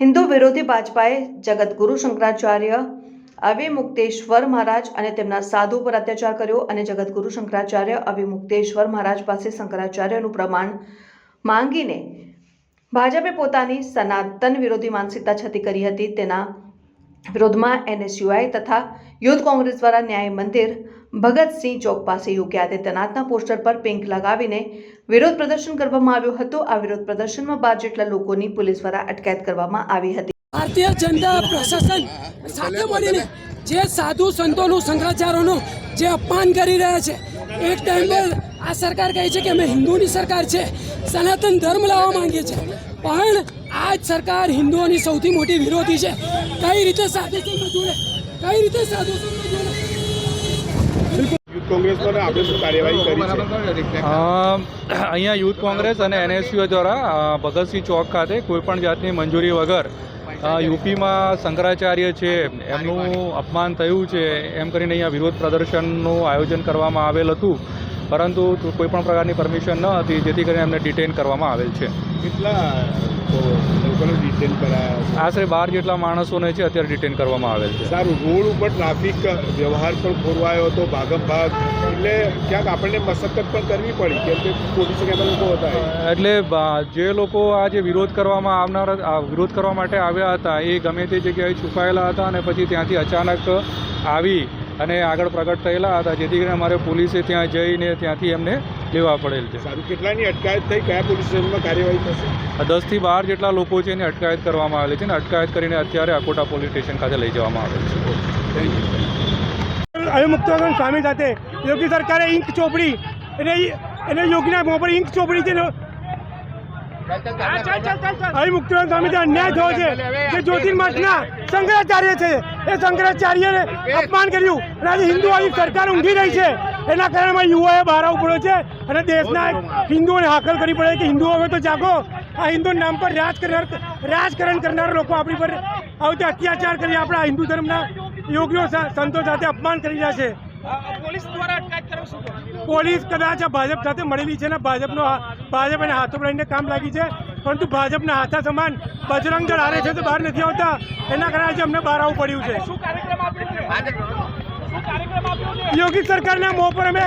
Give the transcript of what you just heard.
હિન્દુ વિરોધી ભાજપાએ જગતગુરુ શંકરાચાર્ય અવિમુક્તેશ્વર મહારાજ અને તેમના સાધુ પર અત્યાચાર કર્યો અને જગતગુરુ શંકરાચાર્ય અવિમુક્તેશ્વર મહારાજ પાસે શંકરાચાર્યનું પ્રમાણ માંગીને ભાજપે પોતાની સનાતન વિરોધી માનસિકતા છતી કરી હતી. તેના વિરોધમાં એનએસયુઆઈ તથા યુથ કોંગ્રેસ દ્વારા ન્યાય મંદિર ભગતસિંહ ચોક પાસે યોગી આદિત્યનાથના પોસ્ટર પર પિંક લગાવીને વિરોધ પ્રદર્શન કરવામાં આવ્યું હતું. આ વિરોધ પ્રદર્શનમાં બાર જેટલા લોકોની પોલીસ દ્વારા અટકાયત કરવામાં આવી હતી. ભારતીય જનતા પ્રશાસન સાથે મળીને જે સાધુ સંતોનું, શંકરાચાર્યોનું જે અપમાન કરી રહ્યા છે, એક ટાઈમે આ સરકાર કહે છે કે અમે હિન્દુની સરકાર છે, સનાતન ધર્મ લાવવા માંગીએ છીએ. પણ આ જ સરકાર હિન્દુઓની સૌથી મોટી વિરોધી છે. કઈ રીતે સાધુ સંઘ જોડે? કઈ રીતે સાધુ સંઘ જોડે? યુથ કોંગ્રેસ પર આપણે શું કાર્યવાહી કરી છે. અ, અહીંયા યુથ કોંગ્રેસ અને એનએસયુ દ્વારા ભગતસિંહ ચોક ખાતે કોઈપણ જાતની મંજૂરી વગર યુપીમાં શંકરાચાર્ય છે એમનું અપમાન થયું છે એમ કરીને અહીંયા વિરોધ પ્રદર્શનનું આયોજન કરવામાં આવેલ હતું. પરંતુ કોઈપણ પ્રકારની પરમિશન ન હતી જેથી કરીને એમને ડિટેન કરવામાં આવેલ છે. કેટલા આશરે બાર જેટલા માણસોને છે અત્યારે ડિટેન કરવામાં આવેલ છે. સારું રોડ ઉપર ટ્રાફિક વ્યવહાર પણ ખોરવાયો હતો ભાગમ ભાગ. એટલે ક્યાંક આપણને મશક્કત પણ કરવી પડી કેમ કે પોલીસ લોકો હતા એટલે જે લોકો આ જે વિરોધ કરવામાં આવનાર વિરોધ કરવા માટે આવ્યા હતા એ ગમે તે જગ્યાએ છુપાયેલા હતા અને પછી ત્યાંથી અચાનક આવી અને આગળ પ્રગટ થયેલા હતા. જેથી કરીને અમારે પોલીસે ત્યાં જઈને ત્યાંથી એમને લેવા પડેલ છે. સારું કેટલાની અટકાયત થઈ? કયા પોલીસ સ્ટેશનમાં કાર્યવાહી થશે? દસથી બાર જેટલા લોકો છે એને અટકાયત કરવામાં આવેલી છે અને અટકાયત કરીને અત્યારે અકોટા પોલીસ સ્ટેશન ખાતે લઈ જવામાં આવેલ છે. અવિમુક્તોગણ સ્વામી સાથે યોગી સરકારે ઇંક ચોપડી. એટલે એને યોગીના મોં પર ઇંક ચોપડી છે ને. અવિમુક્તોગણ સ્વામી અન્યાય થયો છે. જે જ્યોતિર્મઠના શંકરાચાર્ય છે. એ શંકરાચાર્યને અપમાન કર્યું. અને આજે હિન્દુ આવી સરકાર ઊંઘી રહી છે. એના કારણે યુવાએ બહાર આવવું પડ્યો છે. અને દેશના હિન્દુઓને હાકલ કરવી પડે કે હિન્દુઓ હવે તો જાગો. આ હિન્દુ નામ પર રાજ કરનાર રાજકારણ કરનારા લોકો આપણી પર આવી અત્યાચાર કરી આપણા હિન્દુ ધર્મના યોગીઓ સંતો સાથે અપમાન કરી રહ્યા છે. પોલીસ કદાચ આ ભાજપ સાથે મળેલી છે ને ભાજપનો ભાજપ એને હાથો પડાવીને કામ લાગી છે. પરંતુ ભાજપના હાથા સમાન બજરંગ દળ હારે છે તો બહાર નથી આવતા. એના કારણે આજે અમને બહાર આવવું પડ્યું છે. યોગી સરકારના મોં પર અમે